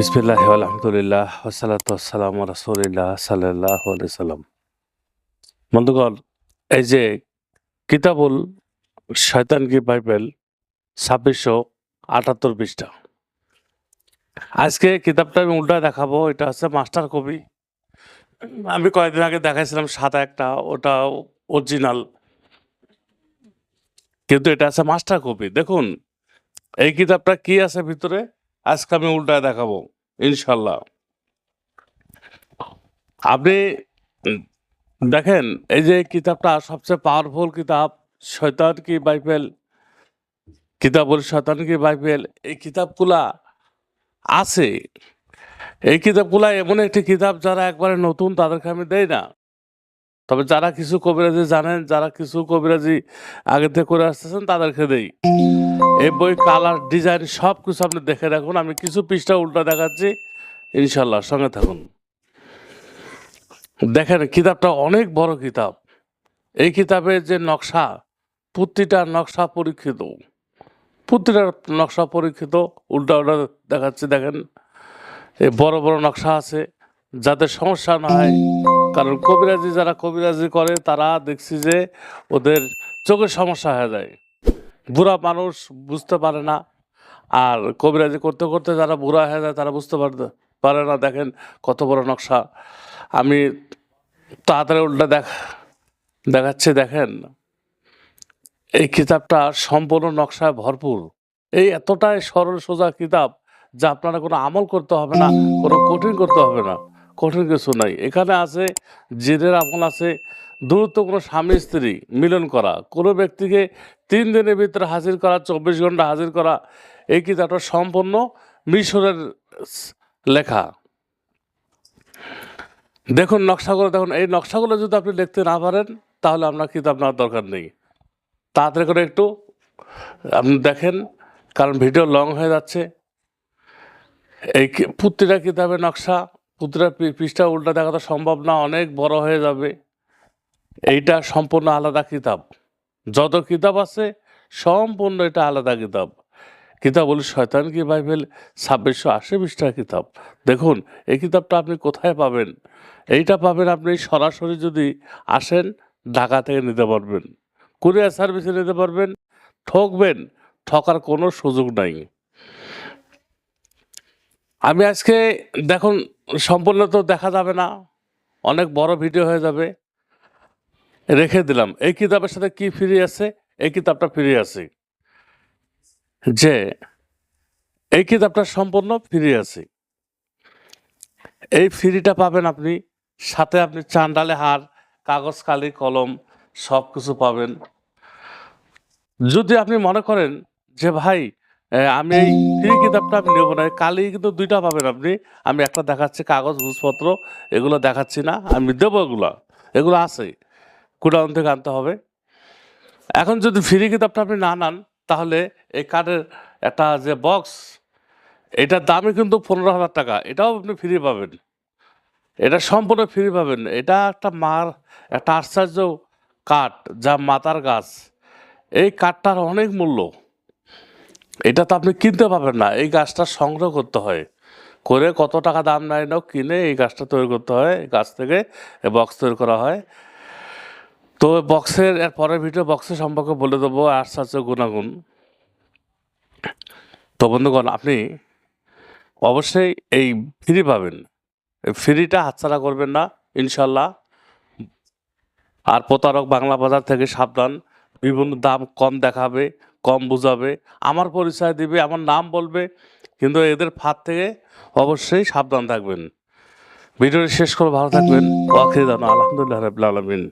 বিসমিল্লাহ আলহামদুলিল্লাহ ওসালাত আসসালাম রাসুলিল্লাহ সাল্লাহ সাল্লাম। বন্ধুগণ, এই যে কিতাবুল শয়তান কি বাইবেল, ছাব্বিশশো আটাত্তর পৃষ্ঠা। আজকে কিতাবটা আমি উল্টা দেখাবো, এটা হচ্ছে মাস্টার কপি। আমি কয়েকদিন আগে দেখাইছিলাম সাদা একটা, ওটা অরিজিনাল কিন্তু এটা আছে মাস্টার কপি। দেখুন, এই কিতাবটা কি আছে ভিতরে? আজকে আমি উল্টায় দেখাবো, ইনশাল্লাহ। আপনি, দেখেন, এই যে কিতাবটা সবচেয়ে পাওয়ারফুল কিতাব, শয়তান কি বাইবেল, কিতাবুল শয়তান কি বাইবেল, এই কিতাবগুলা আছে। এই কিতাবগুলা এমন একটি কিতাব যারা একবারে নতুন, তাদেরকে আমি দেই না। তবে যারা কিছু কবিরাজি জানেন, যারা কিছু কবিরাজি আগে থেকে করে আসতেছেন, তাদেরকে দেই। এই বই কালার ডিজাইন সব কিছু আপনি দেখে রাখুন। আমি কিছু পৃষ্ঠা উল্টা দেখাচ্ছি। ইনশাল্লাহ সঙ্গে থাকুন। দেখেন, কিতাবটা অনেক বড় কিতাব। এই কিতাবের যে নকশা, প্রতিটা নকশা পরীক্ষিত। প্রতিটা নকশা পরীক্ষিত, উল্টা উল্টা দেখাচ্ছি, দেখেন। এই বড় বড় নকশা আছে। যাতে সমস্যা না হয়, কারণ কবিরাজি, যারা কবিরাজি করে, তারা দেখছি যে ওদের চোখের সমস্যা হয়ে যায়। বুড়া মানুষ বুঝতে পারে না। আর কবিরাজি করতে করতে যারা বুড়া হয়ে যায়, তারা বুঝতে পারতে পারে না। দেখেন কত বড় নকশা। আমি তাড়াতাড়ি উল্টা দেখ, দেখাচ্ছি, দেখেন। এই কিতাবটা সম্পূর্ণ নকশায় ভরপুর। এই এতটাই সরল, সোজা কিতাব যা আপনারা কোনো আমল করতে হবে না, কোনো কঠিন করতে হবে না। কঠিন কিছু নাই। এখানে আছে জিনের আমল আছে দূরত্ব কোনো স্বামী স্ত্রী মিলন করা, কোনো ব্যক্তিকে তিন দিনের ভিতরে হাজির করা, চব্বিশ ঘণ্টা হাজির করা এই কিতাবটা সম্পূর্ণ মিশরের লেখা? দেখুন নকশাগুলো, দেখুন, এই নকশাগুলো যদি আপনি লিখতে না পারেন, তাহলে আপনার কিতাব নেওয়ার দরকার নেই। তাড়াতাড়ি করে একটু, আপনি দেখেন, কারণ ভিডিও লং হয়ে যাচ্ছে। এই প্রতিটা কিতাবের নকশা, প্রতিটা পৃ- পৃষ্ঠা উল্টা দেখা তো সম্ভব না, অনেক বড় হয়ে যাবে। এইটা সম্পূর্ণ আলাদা কিতাব। যত কিতাব আছে, সম্পূর্ণ এটা আলাদা কিতাব। কিতাব বলি শয়তান কি বাইবেল? ছাব্বিশশো আশি পৃষ্ঠার কিতাব। দেখুন, এই কিতাবটা আপনি কোথায় পাবেন? এইটা পাবেন আপনি সরাসরি যদি আসেন, ঢাকা থেকে নিতে পারবেন। কুরিয়ার সার্ভিসে নিতে পারবেন। ঠকবেন, ঠকার কোনো সুযোগ নাই। আমি আজকে, দেখুন, সম্পূর্ণ তো দেখা যাবে না। অনেক বড় ভিডিও হয়ে যাবে। রেখে দিলাম। এই কিতাবের সাথে কি ফ্রি আছে? এই কিতাবটা ফ্রি আছে। যে, এই কিতাবটা সম্পূর্ণ ফ্রি আছে। এই ফ্রিটা পাবেন আপনি, সাথে আপনি চান্ডালে হার, কাগজ কালি কলম সব কিছু পাবেন। যদি আপনি মনে করেন যে, ভাই আমি এই ফ্রি কিতাবটা আমি নেব না কালি কিন্তু দুইটা পাবেন আপনি। আমি একটা দেখাচ্ছি কাগজ বুঝপত্র এগুলো দেখাচ্ছি না, আমি দেবো এগুলো এগুলো আছে। কুডাউন থেকে আনতে হবে। এখন যদি ফ্রি কিতাবটা আপনি না নেন, তাহলে এই কার্ডের একটা যে বক্স এটার দামই কিন্তু পনেরো হাজার টাকা। এটাও আপনি ফ্রি পাবেন। এটা সম্পূর্ণ ফ্রি পাবেন। এটা একটা মার, একটা আশ্চর্য কাঠ যা মাতার গাছ। এই কাঠটার অনেক মূল্য। এটা তো আপনি কিনতে পাবেন না। এই গাছটা সংগ্রহ করতে হয়। করে কত টাকা দাম নেয় নাও, কিনে এই গাছটা তৈরি করতে হয়। গাছ থেকে বক্স তৈরি করা হয়। তো বক্সের এর পরের ভিডিও বক্সের সম্পর্কে বলে দেবো আশ্চর্য গুণাগুণ। তো বন্ধুগণ, আপনি অবশ্যই এই ফ্রি পাবেন। ফ্রিটা হাতছাড়া করবেন না ইনশাল্লাহ আর প্রতারক বাংলা বাজার থেকে সাবধান, বিভিন্ন দাম কম দেখাবে, কম বুঝাবে, আমার পরিচয় দিবে, আমার নাম বলবে, কিন্তু এদের ফাঁদ থেকে অবশ্যই সাবধান থাকবেন। ভিডিওটি শেষ করে ভালো থাকবেন। আলহামদুলিল্লাহ রবিল আলমিন।